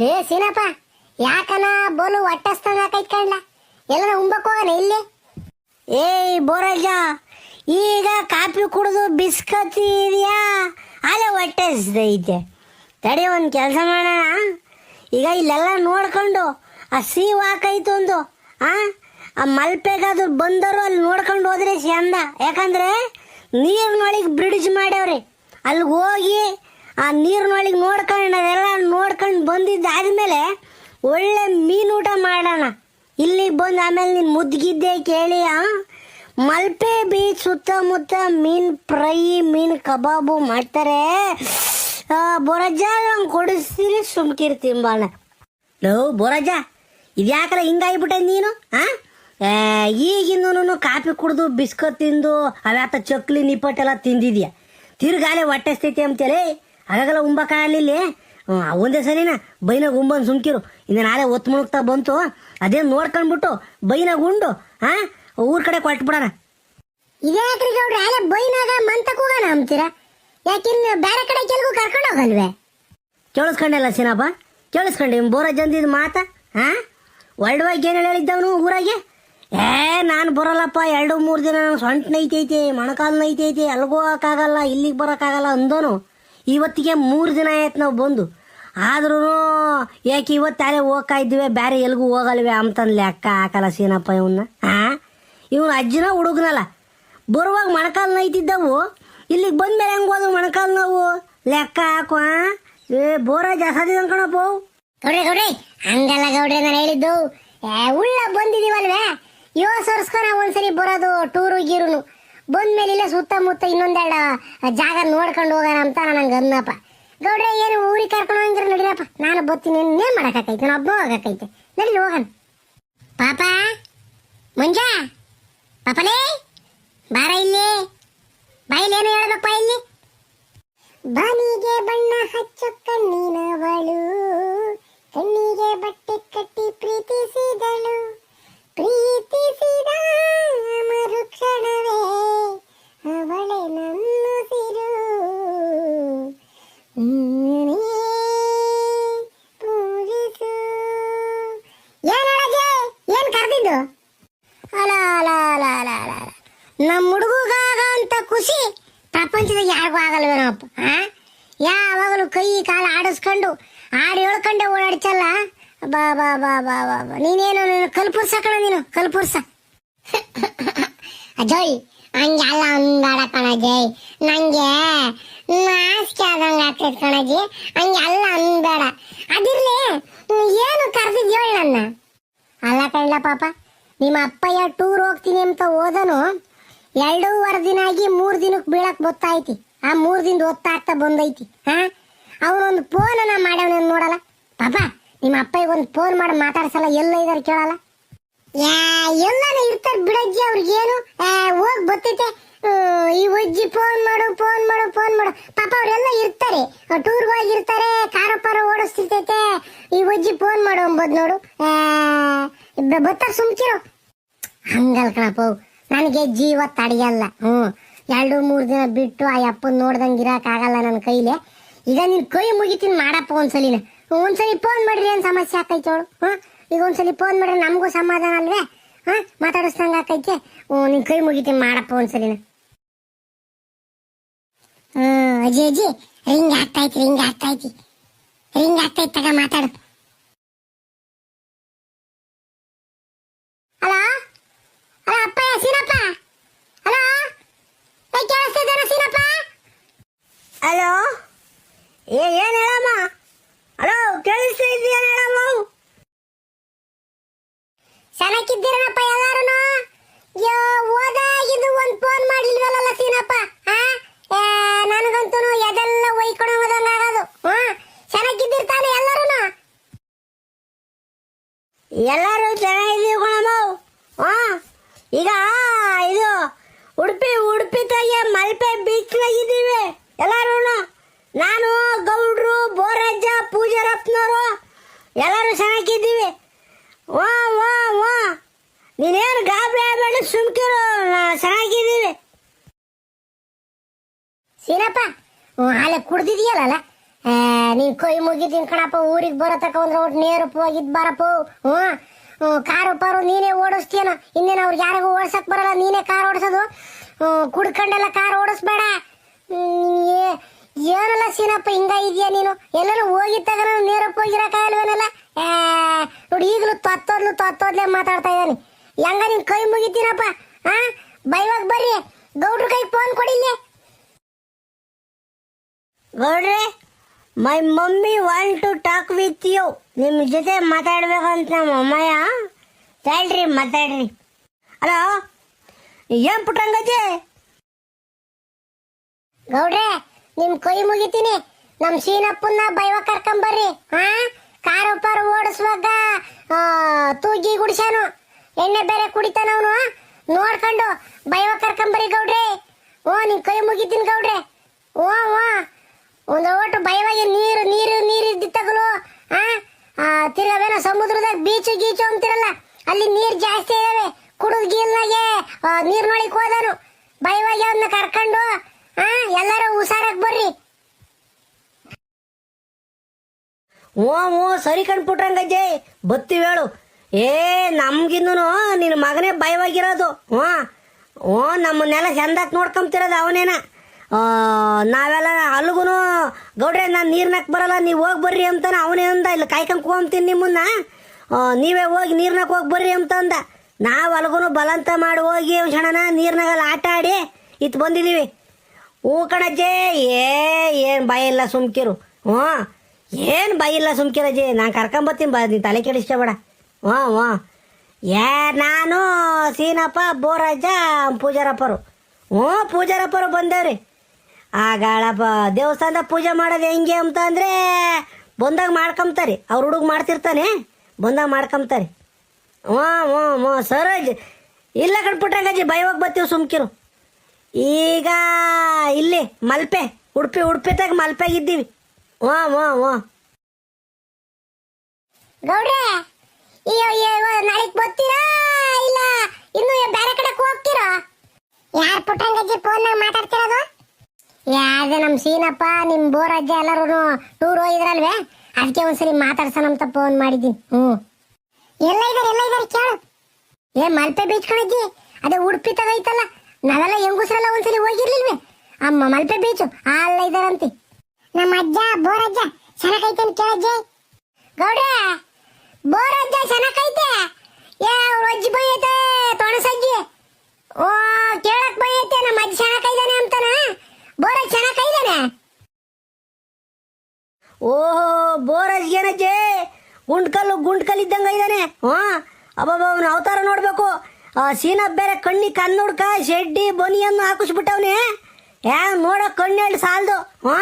ಲೇ ಸೀನಪ್ಪ, ಯಾಕನ ಬೋಲು ಹೊಟ್ಟಸ್ತಂಗ ಕೈತ್ಕೊಂಡ್ಲ ಎಲ್ಲ ಉಂಬಕ್ ಇಲ್ಲಿ? ಏಯ್, ಬೋರಜ್ಜ, ಈಗ ಕಾಫಿ ಕುಡಿದು ಬಿಸ್ಕತ್ ಇದೆಯಾ? ಅಲ್ಲೇ ಹೊಟ್ಟೆ ಹಸ್ದೈತೆ ತಡಿ ಒಂದು ಕೆಲಸ ಮಾಡೋಣ. ಈಗ ಇಲ್ಲೆಲ್ಲ ನೋಡ್ಕೊಂಡು, ಆ ಸಿ ಹಾಕೈತು ಒಂದು. ಆ ಆ ಮಲ್ಪೆಗಾದ್ರು ಬಂದರು, ಅಲ್ಲಿ ನೋಡ್ಕೊಂಡು ಹೋದ್ರೆ ಚಂದ. ಯಾಕಂದ್ರೆ ನೀರಿನೊಳಗೆ ಬ್ರಿಡ್ಜ್ ಮಾಡ್ಯಾವ್ರಿ. ಅಲ್ಲಿಗೆ ಹೋಗಿ ಆ ನೀರಿನೊಳಗೆ ನೋಡ್ಕೊಂಡು ಅದೆಲ್ಲ ನೋಡ್ಕೊಂಡು ಬಂದಿದ್ದಾದ್ಮೇಲೆ ಒಳ್ಳೆ ಮೀನು ಊಟ ಮಾಡೋಣ. ಇಲ್ಲಿಗೆ ಬಂದು ಆಮೇಲೆ ನೀನು ಮುದ್ಗಿದ್ದೆ ಕೇಳಿ ಮಲ್ಪೆ ಬೀಚ್ ಸುತ್ತಮುತ್ತ ಮೀನು ಫ್ರೈ ಮೀನು ಕಬಾಬು ಮಾಡ್ತಾರೆ. ಆ, ಬೊರಜ್ಜ ನಂಗೆ ಕೊಡಿಸ್ತೀನಿ ಸುಮ್ಕಿರ್ತೀನಿ ಬಾಣ. ಲೋ ಬೊರಜ್ಜ ಇದ್ಯಾಕಲ ಹಿಂಗಾಗ್ಬಿಟ್ಟೆ ನೀನು ಆ? ಈಗಿಂದನು ಕಾಫಿ ಕುಡಿದು ಬಿಸ್ಕತ್ ತಿಂದು ಅವ್ಯಾತ ಚಕ್ಲಿ ನಿಪ್ಪಟ್ಟೆಲ್ಲ ತಿಂದಿದ್ಯಾ? ತಿರ್ಗಾಲೆ ಹೊಟ್ಟೆ ಸ್ಥಿತಿ ಅಂತೇಳಿ ಆಗಾಗಲ್ಲ ಉಂಬಕ್ಕಾಗಲಿಲ್ಲ ಒಂದೇ ಸರಿನಾ ಬೈನಾಗ ಉಂಬನ್ ಸುಮ್ಕಿರು. ಇನ್ನು ನಾಳೆ ಒತ್ತು ಮುಳುಗ್ತಾ ಬಂತು. ಅದೇನು ನೋಡ್ಕೊಂಡ್ಬಿಟ್ಟು ಬೈನಾಗ ಉಂಡು ಹಾ ಊರ್ ಕಡೆ ಕೊಟ್ಬಿಡೋಣ ಇದ್ಯಾಕ್ರಿ ಗೌಡ್ರ ಅಲ್ಲ ಬೈನಾಗ ಮಂತಕ್ ಹೋಗೋಣ ಅಂತೀರಾ? ಯಾಕಿನ್ನ ಬೇರೆ ಕಡೆ ಕೆಲ್ಗೂ ಕರ್ಕೊಂಡು ಹೋಗಲ್ವೇ? ಕೇಳಿಸ್ಕೊಂಡಲ್ಲ ಸೀನಪ್ಪ ಕೇಳಿಸ್ಕೊಂಡೆ ಬೋರ ಜಂದಿದ್ ಮಾತ ಹಾ ಒಳ್ಳೆವಾಗಿ ಏನು ಹೇಳಿದ್ದವನು ಊರಾಗೆ? ಏ ನಾನು ಬರಲ್ಲಪ್ಪ ಎರಡು ಮೂರು ದಿನ ಸೊಂಟ ನೈತೈತೆ ಮೊಣಕಾಲು ನೈತೈತೆ ಅಲ್ಗೂ ಹೋಗಕ್ಕಾಗಲ್ಲ ಇಲ್ಲಿಗೆ ಬರೋಕ್ಕಾಗಲ್ಲ ಅಂದೋನು. ಇವತ್ತಿಗೆ ಮೂರು ದಿನ ಆಯ್ತು ನಾವು ಬಂದು. ಆದ್ರೂ ಯಾಕೆ ಇವತ್ತು ಅಲ್ಲೇ ಹೋಗ್ತಾ ಇದ್ದೀವಿ ಬೇರೆ ಎಲ್ಗೂ ಹೋಗಲ್ವೇ ಅಂತಂದು ಲೆಕ್ಕ ಹಾಕಲ್ಲ ಸೀನಪ್ಪ ಇವನ್ನ ಆ? ಇವನು ಅಜ್ಜನ ಹುಡುಗನಲ್ಲ. ಬರುವಾಗ ಮೊಣಕಾಲು ನೈತಿದ್ದವು ಇಲ್ಲಿಗೆ ಬಂದ್ಮೇಲೆ ಹೆಂಗ್ ಹೋದ್ರು ಮೊಣಕಾಲು ನಾವು? ಲೆಕ್ಕ ಹಾಕು? ಏ, ಬೋರ ಜಾಸ್ತಿ ಅನ್ಕೊಳಪ್ಪ ಗೌಡ್ರಿ, ಗೌಡ್ರೆ, ಹಂಗಲ್ಲ ಗೌಡ್ರಿ ನಾನು ಹೇಳಿದ್ದು. ಉಳ್ಳ ಬಂದಿದೀವಲ್ವೇ? ಯೋ ಸರ್ಸ್ಕೊನ ಒಂದ್ಸರಿ ಬರೋದು, ಟೂರು, ಗೀರುನು. ಬಂದ್ಮೇಲೆ ಇಲ್ಲೇ ಸುತ್ತಮುತ್ತ ಇನ್ನೊಂದೆರಡು ಜಾಗ ನೋಡ್ಕೊಂಡು ಹೋಗೋಣ ಅಂತ ನನಗೆ ಅನ್ನಪ್ಪ ಗೌಡ್ರೆ, ಏನು ಊರಿಗೆ ಕರ್ಕೊಂಡು ಹೋಗಿದ್ರೆ ನಡೀರಪ್ಪ ನಾನು ಬರ್ತೀನಿ ಏನು ಮಾಡಕ್ಕಾಕೈತೆ ನಾನು ಒಬ್ಬ ಹೋಗಕ್ಕೈತೆ ನಡಿ, ಹೋಗೋಣ. ಪಾಪ, ಮಂಜ, ಪಾಪಲೇ, ಬಾರ ಇಲ್ಲಿ. ಬಾಯಿಲೇನು ಹೇಳದಪ್ಪ ಇಲ್ಲಿ? ಬಾನಿಗೆ ಬಣ್ಣ ಹಚ್ಚು ಕಣ್ಣಿನವಳು. ಕಣ್ಣಿಗೆ ಬಟ್ಟೆ ಕಟ್ಟಿ ಪ್ರೀತಿಸಿದಳು. ಪ್ರೀತಿಸಿದ ಮರುಕ್ಷಣವೇ ಅವಳೆ ನನ್ನುಸಿರು ನೀನೇ ಪೂಜಿಸು ಏನೊಳಗೆ ಏನ್ ಕರೆದಿದ್ದು ಅಲ ಅಲ ಅಲ ಅಲ ಅಲ ಅಲ. ನಮ್ಮ ಹುಡುಗಾಗ ಅಂತ ಖುಷಿ ಪ್ರಪಂಚದಾಗ ಯಾರಿಗೂ ಆಗಲ್ವೇನಪ್ಪ ಆ ಯಾವಾಗಲೂ ಕೈ ಕಾಲು ಆಡಿಸ್ಕೊಂಡು ಹಾಡು ಹೇಳ್ಕೊಂಡೆ ಓಡಾಡ್ಸಲ್ಲ ಬಾ ಬಾ ಬಾ ಬಾ ಬಾ ಬಾ. ನೀನೇನು ನೀನು ಕಲ್ಪುರ್ಸ ಕಣ ನೀನು, ಕಲ್ಪುರ್ಸ. ಅಜಯ್ ಹಂಗೆ ಅಲ್ಲ ಅಂದಾಡ ಕಣಜಯ್ ನಂಗೆ ನಾಚಿಕೆ ಆದಂಗೆ ಆಗ್ತೈತೆ ಕಣಜಿ ಹಂಗೆ ಅಲ್ಲ ಅನ್ಬೇಡ. ಅದಿರ್ಲಿ ಏನು ಕರೆದಿದ್ಯೋ ನನ್ನ. ಅಲ್ಲ ಕಣ್ಲ ಪಾಪ, ನಿಮ್ಮ ಅಪ್ಪಯ್ಯ ಟೂರ್ ಹೋಗ್ತೀನಿ ಅಂತ ಹೋದನು, ಎರಡೂವರೆ ದಿನ ಆಗಿ ಮೂರ್ ದಿನಕ್ಕೆ ಬೀಳಕ್ ಗೊತ್ತಾಯ್ತಿ ಆ ಮೂರ್ ದಿನದ ಒತ್ತಾಗ್ತಾ ಬಂದೈತಿ, ಹಾ? ಅವನೊಂದು ಫೋನ್ ಅನ್ನ ಮಾಡ್ಯವನ ನೋಡಲ್ಲ. ಪಾಪ ನಿಮ್ಮ ಅಪ್ಪಗೆ ಒಂದು ಫೋನ್ ಮಾಡಿ, ಮಾತಾಡ್ಸಲ್ಲ, ಎಲ್ಲ ಇದಾರೆ ಕೇಳಲ್ಲ? ಎಲ್ಲಾನ ಇರ್ತಾರೆ ಬಿಡಜ್ಜಿ ಅವ್ರಿಗೇನು? ಹೋಗ್ ಬರ್ತೈತೆ ಈ ಅಜ್ಜಿ ಫೋನ್ ಮಾಡು ಫೋನ್ ಮಾಡು ಫೋನ್ ಮಾಡು. ಪಾಪ ಅವರೆಲ್ಲ ಇರ್ತಾರೆ. ಟೂರ್ ಹೋಗಿರ್ತಾರೆ, ಕಾರ ಪಾರ ಓಡಿಸ್ತಿರ್ತೈತೆ. ಈ ಅಜ್ಜಿ ಫೋನ್ ಮಾಡು ಅಂಬೋದು ನೋಡು. ಬತ್ತಾರ ಸುಮ್ಕಿರು. ಹಂಗಲ್ ಕಣಪ್ಪ ನನಗೆ ಜೀವ ತಡೆಯಲ್ಲ. ಹ್ಞೂ, ಎರಡು, ಮೂರು ದಿನ ಬಿಟ್ಟು ಆ ಅಪ್ಪನ ನೋಡ್ದಂಗೆ ಇರೋಕ್ಕಾಗಲ್ಲ ನನ್ನ ಕೈಲಿ. ಈಗ ನಿನ್ ಕೈ ಮುಗಿತೀನಿ ಮಾಡಪ್ಪ ಒಂದ್ಸಲಿನ ಒಂದ್ಸಲಿ ಫೋನ್ ಮಾಡ್ರಿ ಏನ್ ಸಮಸ್ಯೆ ಆಕೈತಿ ಅವಳು ಈಗ ಒಂದ್ಸಲಿ ಫೋನ್ ಮಾಡ್ರಿ ನಮಗೂ ಸಮಾಧಾನ ಅಲ್ವೇ? ಹಾ? ಮಾತಾಡಿಸ್ದಂಗ ಓ ನಿನ್ ಕೈ ಮುಗಿತೀನಿ ಮಾಡಪ್ಪ ಒಂದ್ಸಲಿನ ಹ್ಮ್ ಅಜ್ಜಿ ಅಜ್ಜಿ ರಿಂಗ್ ಆಗ್ತೈತಿ ರಿಂಗ್ ಆಗ್ತೈತಿ. ರಿಂಗ್ ಆಗ್ತೈತಿ ತಗ ಮಾತಾಡು ಹಲೋ ಹಲೋ ಅಪ್ಪ ಸೀನಪ್ಪ ಹಲೋ ಏ ಕೇಳಿಸ್ತಿದ್ದಾನ ಸೀನಪ್ಪ ಹಲೋ ಏ ಏನ್ ಹೇಳಮ್ಮ ಹಲೋ ಕೇಳಿಸ್ತಾ ಇದೆಯಾ ಹೇಳಮ್ಮ ಚೆನ್ನಾಗಿದ್ದೀರನಪ್ಪ ಎಲ್ಲಾರು ಯೋ ಓದಾಗಿದ್ದು ಒಂದ್ ಫೋನ್ ಮಾಡಿಲ್ವಲ್ಲ ಸೀನಪ್ಪ ಹಾ ನನಗಂತೂ ಎದೆಲ್ಲ ಒಯ್ಕೊಂಡು ಹೋದಂಗ ಆಗೋದು ಹಾ ಚೆನ್ನಾಗಿದ್ದಿರ್ತಾನೆ ಎಲ್ಲರೂ ಎಲ್ಲರೂ ಚೆನ್ನಾಗಿದ್ದೀವಿ ಕಣಮ್ಮ ಹಾ ಈಗ, ಇದು, ಉಡುಪಿ ಉಡುಪಿ ತಾಯಿಯ ಮಲ್ಪೆ ಬೀಚ್ನಾಗಿದ್ದೀವಿ ಎಲ್ಲರೂ ನಾನು, ಗೌಡ್ರು, ಬೋರಜ್ಜ ಪೂಜಾರಪ್ಪನವರು ಎಲ್ಲರೂ ಚೆನ್ನಾಗಿದ್ದೀವಿ. ಓ ವಾ ವಾ. ನೀನೇನು ಗಾಬರಿ ಆಗಬೇಡ, ಸುಮ್ಕಿರು ಚೆನ್ನಾಗಿದ್ದೀವಿ. ಸೀನಪ್ಪ ಹಾಲೆ ಕುಡ್ದಿದೆಯಲ್ಲ ನೀನು ಕೈ ಮುಗಿತೀನಿ ಕಣಪ್ಪ, ಊರಿಗೆ ಬರೋ ತಕ ಅಂದ್ರೆ ಒಟ್ಟು ನೇರಪ್ಪ ಹೋಗಿದ್ದು ಬಾರಪ್ಪ. ಹ್ಞೂ. ಕಾರು ಪಾರು ನೀನೇ ಓಡಿಸ್ತೀಯನ ಇನ್ನೇನು ಅವ್ರಿಗೆ ಯಾರಿಗೂ ಓಡಿಸಕ್ ಬರಲ್ಲ ನೀನೇ ಕಾರ್ ಓಡಿಸೋದು. ಕುಡ್ಕೊಂಡೆಲ್ಲ ಕಾರ್ ಓಡಿಸ್ಬೇಡ. ಏನಲ್ಲ ಸೀನಪ್ಪ ಹಿಂಗ ಇದೆಯಾ ನೀನು? ಎಲ್ಲರೂ ಹೋಗಿದ್ದಾಗ ನೇರಪ್ಪ ಹೋಗಿರಕ್ಕಾಗಲ್ವೇನಲ್ಲ ಏ, ನೋಡಿ ಈಗಲೂ ತೊತ್ತೋದ್ಲು ತೊತ್ತೋದ್ಲೆ ಮಾತಾಡ್ತಾ ಇದ್ದಾನೆ. ಹೆಂಗ ನಿನ್ ಕೈ ಮುಗಿತೀನಪ್ಪ? ಹಾ ಬೈವಾಗ ಬರ್ರಿ. ಗೌಡ್ರ ಕೈ ಫೋನ್ ಕೊಡಿಲ್ಲೇ. ಗೌಡ್ರೆ my mummy want to talk with you ನಿಮ್ಮ ಜೊತೆ ಮಾತಾಡ್ಬೇಕಂತ ನಮ್ಮ ಅಮ್ಮಯ್ಯ ತಳ್ರಿ ಮಾತಾಡ್ರಿ. ಹಲೋ ಏನ್ ಪುಟ್ಟಂಗಜ್ಜಿ? ಗೌಡ್ರೆ, ನಿಮ್ ಕೈ ಮುಗಿತೀನಿ. ನಮ್ ಸೀನಪ್ಪನ್ನ ಬೈವ ಕರ್ಕೊಂಬರ್ರಿ. ಹಾ? ಕಾರು ಪಾರು ಓಡಿಸುವಾಗ ತೂಗಿ ಗುಡಿಸ್ಯಾನು. ಎಣ್ಣೆ ಬೇರೆ ಕುಡಿತಾನವನು ನೋಡ್ಕೊಂಡು ಬೈವ ಕರ್ಕೊಂಬರ್ರಿ ಗೌಡ್ರಿ. ಓ, ನಿಮ್ ಕೈ ಮುಗಿತೀನಿ ಗೌಡ್ರೆ. ಓ ಓ. ಒಂದು ಓಟು ಬೈವಾಗಿ ನೀರು ನೀರು ನೀರು ಇದ್ದಿತ್ತಗಲು ಆ ಆ, ತಿರ್ಗವೇನೋ ಸಮುದ್ರದಾಗ ಬೀಚ್ ಗೀಚು ಅಂತಿರಲ್ಲ, ಅಲ್ಲಿ ನೀರ್ ಜಾಸ್ತಿ ಇದಾವೆ. ಕುಡಿದ್ ಗೀಲ್ನಾಗೆ ನೀರ್ನೊಳಿಕ್ ಹೋದನು ಭಯವಾಗಿ ಅವನ್ನ ಕರ್ಕೊಂಡು, ಆ, ಎಲ್ಲಾರು ಹುಷಾರಾಗ್ ಬರ್ರಿ. ಓ ಓ ಸರಿ ಕಣ್ಪುಟ್ರಂಗಜ್ಜೆ ಬತ್ತೀವಿ ಹೇಳು. ಏ ನಮ್ಗಿನ್ನು ನಿನ್ನ ಮಗನೇ ಭಯವಾಗಿರೋದು ಹ್ಞೂ ಓ, ನಮ್ಮನ್ನೆಲ್ಲ ಚಂದಾಕ್ ನೋಡ್ಕೊಂತಿರೋದು ಅವನೇನ? ನಾವೆಲ್ಲ ಅಲ್ಗೂ ಗೌಡ್ರೆ, ನಾನು ನೀರ್ನಾಕ್ ಬರಲ್ಲ, ನೀವು ಹೋಗಿ ಬರ್ರಿ ಅಂತಾನೆ ಅವನೇ ಅಂದ. ಇಲ್ಲಿ ಕಾಯ್ಕೊಂಡು ಹೋಗ್ತೀನಿ ನಿಮ್ಮನ್ನ. ನೀವೇ ಹೋಗಿ ನೀರ್ನಾಗ ಹೋಗಿ ಬರ್ರಿ ಅಂತ ಅಂದ. ನಾವು ಅಲ್ಗೂ ಬಲಂತ ಮಾಡಿ ಹೋಗಿ ಕ್ಷಣನ ನೀರ್ನಾಗೆಲ್ಲ ಆಟ ಆಡಿ ಇತ್ತು ಬಂದಿದ್ದೀವಿ ಹೂ ಕಣಜ್ಜೆ, ಏ, ಏನು ಭಯ ಇಲ್ಲ ಸುಮ್ಕಿರು. ಹ್ಞೂ, ಏನು ಭಯ ಇಲ್ಲ ಸುಮ್ಕಿರಜ್ಜಿ ನಾನು ಕರ್ಕೊಂಬತ್ತೀನಿ ಬಾ, ನೀನು ತಲೆ ಕೆಡಿಸ್ಕೋಬೇಡ ಹ್ಞೂ ಹ್ಞೂ. ಏ, ನಾನು ಸೀನಪ್ಪ, ಬೋರಜ್ಜ, ಪೂಜಾರಪ್ಪರು. ಹ್ಞೂ, ಪೂಜಾರಪ್ಪರು ಬಂದೇವ್ರಿ. ಆಗಳಪ್ಪ ದೇವಸ್ಥಾನದ ಪೂಜೆ ಮಾಡೋದು ಹೆಂಗೆ ಅಂತ ಅಂದ್ರೆ, ಬಂದಾಗ ಮಾಡ್ಕೊಂತಾರೆ ಅವ್ರ ಹುಡುಗ ಮಾಡ್ತಿರ್ತಾನೆ, ಬಂದಾಗ ಮಾಡ್ಕೊಂತಾರೆ ಹ್ಞೂ ಹ್ಞೂ ಹ್ಞೂ ಸರೋಜ್, ಇಲ್ಲ ಕಣ್ಪುಟ್ರಂಗಜ್ಜಿ ಭಯವಾಗಿ ಬರ್ತೀವಿ ಸುಮ್ಕಿರು. ಈಗ ಇಲ್ಲಿ ಮಲ್ಪೆ, ಉಡುಪಿ ಉಡುಪಿತಾಗ ಮಲ್ಪೆಗಿದ್ದೀವಿ ಹ್ಞೂ ಹ್ಞೂ ಹ್ಞೂ ಗೌಡ್ರೆ ನಾಳೆಗ್ ಬರ್ತೀರಾ ಇಲ್ಲ, ಇನ್ನು ಬೇರೆ ಕಡೆ ಹೋಗ್ತೀರಾ? ಯಾರ್ ಪುಟ್ಟಂಗಜ್ಜಿ ಫೋನ್ ಮಾತಾಡ್ತಿರೋದು? ಯಾವ್ದು ನಮ್ ಸೀನಪ್ಪ, ನಿಮ್ ಬೋರಜ್ಜ ಎಲ್ಲರೂ ಟೂರ್ ಹೋಗಿದ್ರಲ್ವೇ? ಅದಕ್ಕೆ ಒಂದ್ಸರಿ ಮಾತಾಡ್ಸೋಣ ಅಂತ ಫೋನ್ ಮಾಡಿದ್ದೀನಿ. ಹ್ಮ್ ಎಲ್ಲ ಇದಾರೆ ಎಲ್ಲ ಇದಾರೆ ಕೇಳು. ಏ, ಮಲ್ಪೆ ಬೀಚ್ ಕಣಜ್ಜಿ ಅದೇ ಉಡುಪಿ ತಗೈತಲ್ಲ ನಾವೆಲ್ಲ ಹೆಂಗುಸ್ರೆಲ್ಲ ಒಂದ್ಸರಿ ಹೋಗಿರ್ಲಿಲ್ವೇ? ಅಮ್ಮ, ಮಲ್ಪೆ ಬೀಚು ಅಲ್ಲ ಇದಾರಂತೆ. ನಮ್ಮ ಅಜ್ಜ, ಬೋರಜ್ಜ ಚೆನ್ನಾಗೈತೆ ಕೇಳಜ್ಜಿ. ಗೌಡ್ರೆ, ಬೋರಜ್ಜ ಚೆನ್ನಾಗೈತೆ ಏ ಅಜ್ಜಿ ಬೈಯೈತೆ ತೊಣಸಜ್ಜಿ. ಓ, ಕೇಳಕ್ ಬೈಯೈತೆ ನಮ್ಮ ಅಜ್ಜಿ ಚೆನ್ನಾಗೈದಾನೆ ಅಂತಾನ? ಬೋರಜ್ಜ ಚೆನ್ನಾಗೈದಾನೆ ಓಹೋ, ಬೋರಜ್ ಏನಜ್ಜೆ? ಗುಂಡ್ಕಲ್ಲು ಗುಂಡ್ಕಲ್ ಇದ್ದಂಗ ಇದಾನೆ ಹಾ ಅವನ ಅವತಾರ ನೋಡ್ಬೇಕು. ಆ ಸೀನಾ ಬೇರೆ ಕಣ್ಣಿ ಕಣ್ಣುಡ್ಕ ಶೆಡ್ಡಿ ಬೊನಿಯನ್ನು ಹಾಕಿಸ್ಬಿಟ್ಟವನೇ. ಯಾ ಕಣ್ಣು ಕಣ್ಣೆರಡು ಸಾಲದು. ಹಾ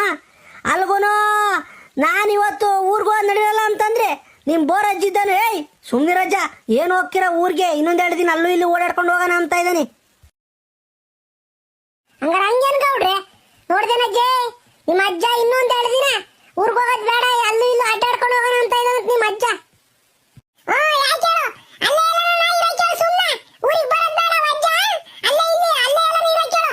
ಅಲ್ಗುನು ನಾನು ಇವತ್ತು ಊರ್ಗೋ ನಡೆಯಲ್ಲ ಅಂತಂದ್ರೆ ನಿಮ್ ಬೋರಜ್ಜಿ ಇದ್ದಾನೆ. ಏಯ್ ಸುಮ್ನಿರಜ್ಜ ಏನು ಹೋಗ್ತೀರ ಊರಿಗೆ? ಇನ್ನೊಂದೆರಡು ದಿನ ಅಲ್ಲೂ ಇಲ್ಲಿ ಓಡಾಡ್ಕೊಂಡು ಹೋಗೋಣ ಅಂತ ಇದ್ದಾನೆ. ಹಂಗಾರ ಹಂಗೆ ನೋಡ್ದೇನಜ್ಜಿ ನಿಮ್ಮ ಅಜ್ಜ ಇನ್ನೊಂದ್ ಎರಡು ದಿನ ಊರ್ಗ್ ಹೋಗೋದ್ ಬೇಡ, ಅಲ್ಲೂ ಇಲ್ಲೂ ಅಡ್ಡಾಡ್ಕೊಂಡು ಹೋಗೋಣ ಅಂತ ಇದ್ದಾನಂತ ನಿಮ್ಮ ಅಜ್ಜ. ಓ, ಯಾಕೆ ಅಲ್ಲೇ ಎಲ್ಲ ನಾ ಇರೋಕೆ ಸುಮ್ನೆ ಊರಿಗೆ ಬರೋದ್ ಬೇಡ ಅಜ್ಜ ಅಲ್ಲೇ ಇಲ್ಲಿ ಅಲ್ಲೇ ಎಲ್ಲ ನೀ ಇರೋಕೆ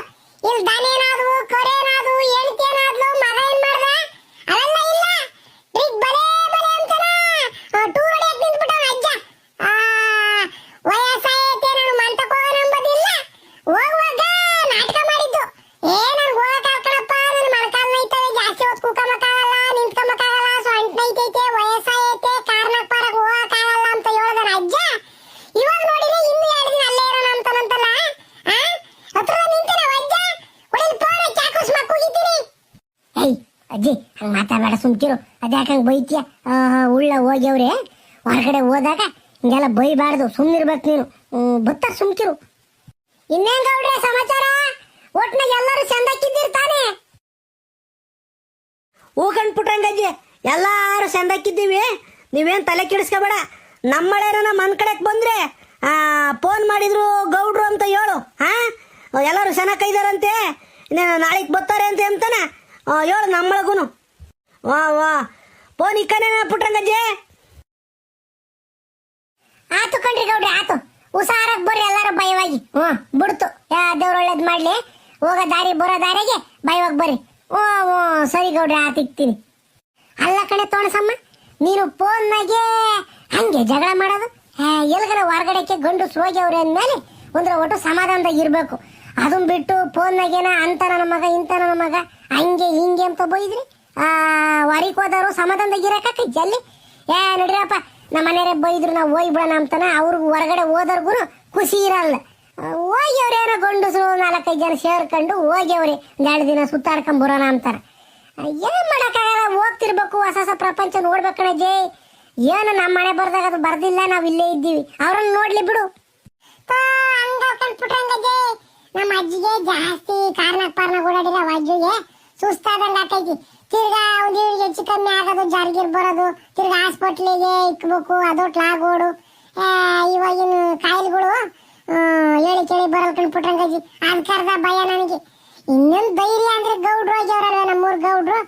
ಇಲ್ಲಿ ದನೇನಾದ್ವು ಕರೇನಾದ್ವು ಹೆಂಡ್ತೇನಾದ್ಲು ಮಗ ಏನ್ ಮಾಡ್ದ ಅವೆಲ್ಲ ಇಲ್ಲ ಟ್ರಿಪ್ ಬಲೇ ಬಲೇ ಅಂತಾನ ಟೂರ್ ಹೊಡಿಯಕ್ ನಿಂತ್ಬಿಟ್ಟವ ಅಜ್ಜ ಆ ವಯಸ್ಸಾಯೈತೆ ನಾನು ಮಂಟಕ್ ಹೋಗೋಣ ಅಂಬದಿಲ್ಲ ಹೋಗುವಾಗ ನಾಟಕ ಮಾಡಿದ್ದು ಏ ನನ್ ಹೋಗಕ್ ಕಣಪ್ಪ ನನ್ ಮೊಣಕಾಲ್ ನೋಯ್ತವೆ ಜಾಸ್ತಿ ಹೊತ್ತು ಕೂಕಮಕ್ಕಾಗಲ್ಲ ನಿಂತ್ಕಮಕ್ಕಾಗಲ್ಲ ಸೊಂಟ ನೈತೈತೆ ವಯಸ್ಸಾಯೈತೆ ಕಾರ್ನಾಗ್ ಪಾರಕ್ ಹೋಗಕ್ಕಾಗಲ್ಲ ಅಂತ ಹೇಳ್ದನ ಅಜ್ಜ ಇವಾಗ ನೋಡಿದ್ರೆ ಇನ್ನು ಎರಡು ದಿನ ಅಲ್ಲೇ ಇರೋಣ ಅಂತಾನಂತಲ್ಲ ಆ ಹತ್ರ ನಿಂತೇನೆ ಅಜ್ಜ ಹೊಡಿಲ್ ಫೋನ್ ಚಾಕುಸ್ ಮಕ್ಕುಗಿದ್ದೀನಿ ಏಯ್ ಅಜ್ಜಿ ಹಂಗ ಮಾತಾಡಬೇಡ ಸುಮ್ಕಿರು. ಅದ್ಯಾಕಂಗೆ ಬೈತ್ಯ? ಉಳ್ಳ ಹೋಗ್ಯವ್ರೆ. ಹೊರಗಡೆ ಹೋದಾಗ ಹಿಂಗೆಲ್ಲ ಬೈಬಾರ್ದು. ಸುಮ್ಮನಿರ್ಬೇಕು ನೀನು. ಬತ್ತ ಸುಮ್ಕಿರು. ಇನ್ನೇನ್ ಗೌಡ್ರೆ ಸಮಾಚಾರ? ಒಟ್ನಾಗ ಎಲ್ಲರೂ ಚಂದಕ್ಕಿದ್ದಿರ್ತಾನೆ ಹೂ ಕಣ್ಪುಟ್ರಂಗಜ್ಜಿ ಎಲ್ಲಾರು ಚಂದಕ್ಕಿದ್ದೀವಿ ನೀವೇನು ತಲೆ ಕೆಡಿಸ್ಕೋಬೇಡ. ನಮ್ಮಳೆನ ಮನ್ ಕಡೆಗೆ ಬಂದ್ರೆ ಫೋನ್ ಮಾಡಿದ್ರು ಗೌಡ್ರು ಅಂತ ಹೇಳು. ಹಾ? ಎಲ್ಲರೂ ಚೆನ್ನಾಗಿದ್ದಾರಂತೆ ನಾಳೆಗ್ ಬರ್ತಾರೆ ಅಂತ ಆ, ಹೇಳು ನಮ್ಮಳಗುನು. ವಾ ವಾ. ಫೋನ್ ಇಕ್ಕನೇನ ಪುಟ್ರಂಗಜ್ಜಿ ಆತು ಕಣ್ರಿ ಗೌಡ್ರೆ, ಆತು. ಹುಷಾರಾಗ್ ಬರ್ರಿ ಎಲ್ಲಾರು ಭಯವಾಗಿ. ಹ್ಮ್ ಬಿಡ್ತು. ಯಾ, ದೇವ್ರ ಒಳ್ಳೇದ್ ಮಾಡ್ಲಿ. ಹೋಗೋ ದಾರಿ, ಬರೋ ದಾರಿಗೆ ಭಯವಾಗಿ ಬರ್ರಿ. ಓ ಓ ಸರಿ ಗೌಡ್ರಿ, ಆತು ಇಕ್ತೀನಿ. ಅಲ್ಲ ಕಣೆ ತೋಣಸಮ್ಮ, ನೀನು ಫೋನ್ನಾಗೆ ಹಂಗೆ ಜಗಳ ಮಾಡೋದು? ಎಲ್ಗನ ಹೊರಗಡೆಕ್ಕೆ ಗಂಡು ಹೋಗ್ಯವ್ರೆ ಅಂದ್ಮೇಲೆ ಒಂದ್ರ ಒಟ್ಟು ಸಮಾಧಾನದಾಗ ಇರ್ಬೇಕು. ಅದನ್ ಬಿಟ್ಟು ಫೋನ್ನಾಗೇನ ಅಂತ ನನ್ನ ಮಗ ಇಂತ ನನ್ನ ಮಗ, ಹಂಗೆ ಹಿಂಗೆ ಅಂತ ಬೈದ್ರಿ? ಹೊರಗೆ ಹೋದವರು ಸಮಾಧಾನದಾಗ ಇರಕೈತಿ ಜಲ್ಲಿ. ಏ, ನಡಿರಪ್ಪ ನಮ್ಮ ಮನೆಯವರೇ ಬೈದ್ರು ನಾವು ಹೋಗಿ ಬಿಡೋಣ ಅಂತಾನ, ಅವ್ರಿಗೆ ಹೊರಗಡೆ ಹೋದವ್ರಿಗೂ ಖುಷಿ ಇರಲ್ಲ. ಹೋಗಿ ಹೋಗ್ಯವ್ರೇನೋ ಗಂಡಸರು ನಾಲ್ಕೈದು ಜನ ಸೇರ್ಕೊಂಡು ಹೋಗ್ಯವ್ರಿ ಎರಡು ದಿನ ಸುತ್ತಾಡ್ಕೊಂಡ್ ಬರೋಣ ಅಂತಾರೆ. ಏನ್ ಮಾಡಕ್ಕಾಗಲ್ಲ, ಹೋಗ್ತಿರ್ಬೇಕು, ಹೊಸ ಹೊಸ ಪ್ರಪಂಚ ನೋಡ್ಬೇಕಣ ಜೈ ಏನು ನಮ್ಮ ಮನೆ ಬರ್ದಾಗ ಅದು ಬರ್ದಿಲ್ಲ, ನಾವ್ ಇಲ್ಲೇ ಇದ್ದೀವಿ. ಅವ್ರನ್ನ ನೋಡ್ಲಿ ಬಿಡು. ನಮ್ಮ ಅಜ್ಜಿಗೆ ಜಾಸ್ತಿ ಕಾರ್ನಾಗ್ ಪಾರ್ನ ಓಡಾಡಿಲ್ಲ ಅಜ್ಜಿಗೆ ಸುಸ್ತಾದಂಗ ತಿರ್ಗಾ ಒಂದ್ ಹೆಚ್ಚು ಕಮ್ಮಿ ಆಗೋದು, ಜಾರಿಗೆ ಬರೋದು, ತಿರ್ಗಾ ಹಾಸ್ಪಿಟ್ಲಿಗೆ ಇಕ್ಬೇಕು, ಅದು ಲಾಗೋಡು ಇವಾಗಿನ ಕಾಯಿಲೆಗಳು ಹೇಳಿ ಕೇಳಿ ಬರಲ್ ಕಣ್ಪುಟ್ರಂಗಜ್ಜಿ ಅದ್ ಕರ್ದ ಭಯ ನನಗೆ. ಇನ್ನೊಂದು ಧೈರ್ಯ ಅಂದ್ರೆ ಗೌಡ್ರು ಆಗ್ಯವ್ರಲ್ಲ ನಮ್ಮೂರ್ ಗೌಡ್ರು.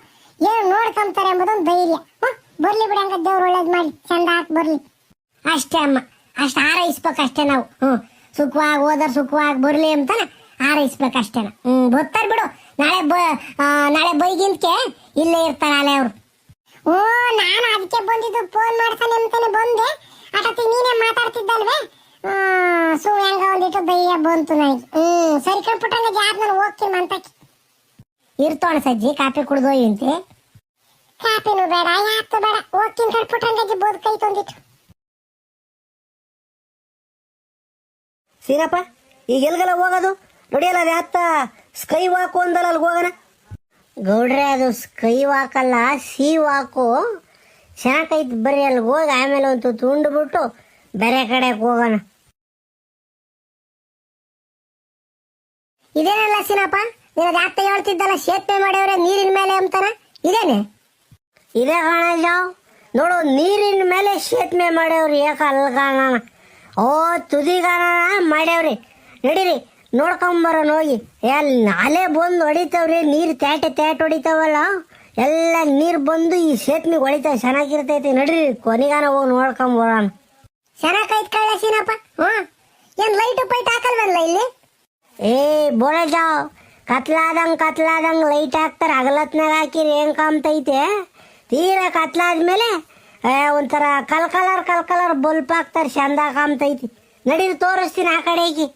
ಏನು ನೋಡ್ಕೊಂತಾರೆ ಎಂಬುದೊಂದು ಧೈರ್ಯ. ಬರ್ಲಿ ಬಿಡಂಗ ದೇವ್ರು ಒಳ್ಳೇದು ಮಾಡಿ. ಚಂದ ಹಾಕಿ ಬರ್ಲಿ. ಅಷ್ಟೇ ಅಮ್ಮ. ಅಷ್ಟು ಹಾರೈಸ್ಬೇಕು ಅಷ್ಟೇ ನಾವು. ಹ್ಮ್. ಸುಖವಾಗಿ ಹೋದ್ರೆ ಸುಖವಾಗಿ ಬರ್ಲಿ ಅಂತಾನೆ ಹಾರೈಸ್ಬೇಕು ಅಷ್ಟೇನ ಹ್ಮ್ ಬರ್ತಾರ ಬಿಡು. ನಾಳೆ ಬ ನಾಳೆ ಬೈಗಿಂತಕ್ಕೆ ಇಲ್ಲೇ ಇರ್ತಾರ ಅಲೆ ಅವ್ರು. ಓ, ನಾನು ಅದಕ್ಕೆ ಬಂದಿದ್ದು ಫೋನ್ ಮಾಡ್ತಾನೆ ಅಂತಾನೆ ಬಂದೆ. ಅಟತಿ ನೀನೇ ಮಾತಾಡ್ತಿದ್ದಲ್ವೇ? ಸೊ, ಹೆಂಗ ಒಂದಿಟ್ಟು ಬೈಯ ಬಂತು ನನಗೆ. ಹ್ಮ್, ಸರಿ ಕಣ್ಪುಟ್ಟಂಗ ಯಾರು ನಾನು ಹೋಗ್ತೀನಿ ಅಂತ ಇರ್ತೋಣ ಸಜ್ಜಿ, ಕಾಫಿ ಕುಡ್ದು ಇಂತೆ ಕಾಪಿನೂ ಬೇಡ ಯಾತು ಬೇಡ. ಹೋಗ್ತೀನಿ ಕಣ್ಪುಟ್ಟಂಗಜ್ಜಿ ಬೋದ್ ಕೈ ತೊಂದಿತ್ತು ಸೀನಪ್ಪ, ಈಗ ಎಲ್ಗೆಲ್ಲ ಹೋಗೋದು? ನೋಡಿಯಲ್ಲ ಅದೇ ಯಾತ್ತ ಸ್ಕೈ ವಾಕು ಅಂದಲ್ಲ ಅಲ್ಲಿಗೆ ಹೋಗೋಣ? ಗೌಡ್ರೆ, ಅದು ಸ್ಕೈ ವಾಕ್ ಅಲ್ಲ ಸಿ ವಾಕು ಚೆನ್ನಾಗೈತೆ ಬರ್ರಿ ಅಲ್ಲಿಗೆ ಹೋಗಿ. ಆಮೇಲೆ ಒಂದು ತುಂಡು ಬಿಟ್ಟು ಬೇರೆ ಕಡೆಗೆ ಹೋಗೋಣ. ಇದೇನಲ್ಲ ಸೀನಪ್ಪ? ನೀನು ಯಾತ ಹೇಳ್ತಿದ್ದಲ್ಲ ಸೇತುವೆ ಮಾಡ್ಯವ್ರೆ, ನೀರಿನ ಮೇಲೆ ಅಂತಾನ? ಇದೇನೆ? ಇದೇ ಕಾಣಲ್ಲ ನೋಡು, ನೀರಿನ ಮೇಲೆ ಸೇತುವೆ ಮಾಡ್ಯಾವ್ರಿ ಯಾಕೆ ಕಾಣ ಓ ತುದಿಗಾನ ಮಾಡ್ಯಾವ್ರಿ. ನಡೀರಿ. ನೋಡ್ಕೊಂಬರೋಣ ಹೋಗಿ. ಎಲ್ ನಾಲೆ ಬಂದು ಹೊಡಿತಾವ್ರಿ, ನೀರು ತ್ಯಾಟೆ ತ್ಯಾಟ್ ಹೊಡಿತಾವಲ್ಲ? ಎಲ್ಲ ನೀರು ಬಂದು ಈ ಸೇತುವೆ ಹೊಡಿತಾವೆ, ಚೆನ್ನಾಗಿರ್ತೈತಿ ನಡ್ರಿ, ಕೊನೆಗಾನ ಹೋಗಿ ನೋಡ್ಕೊಂಬರೋಣ ಚೆನ್ನಾಗೈತ್ ಕಳ್ಳ ಸೀನಪ್ಪ ಹ್ಮ್ ಏನ್ ಲೈಟ್ ಪೈಟ್ ಹಾಕಲ್ವಲ್ಲ ಇಲ್ಲಿ? ಏ ಬೋಳಜಾವ್ ಕತ್ಲಾದಂಗ್ ಕತ್ಲಾದಂಗ್ ಲೈಟ್ ಹಾಕ್ತಾರ ಹಗಲತ್ನಾಗ ಹಾಕಿರಿ ಏನ್ ಕಾಮ್ತೈತೆ ತೀರಾ ಕತ್ಲಾದ್ಮೇಲೆ ಒಂಥರ ಕಲ್ ಕಲರ್ ಕಲ್ ಕಲರ್ ಬಲ್ಪ್ ಹಾಕ್ತಾರ, ಚಂದ ಕಾಮ್ತೈತಿ ನಡೀರಿ, ತೋರಿಸ್ತೀನಿ ಆ ಕಡೆಗೆ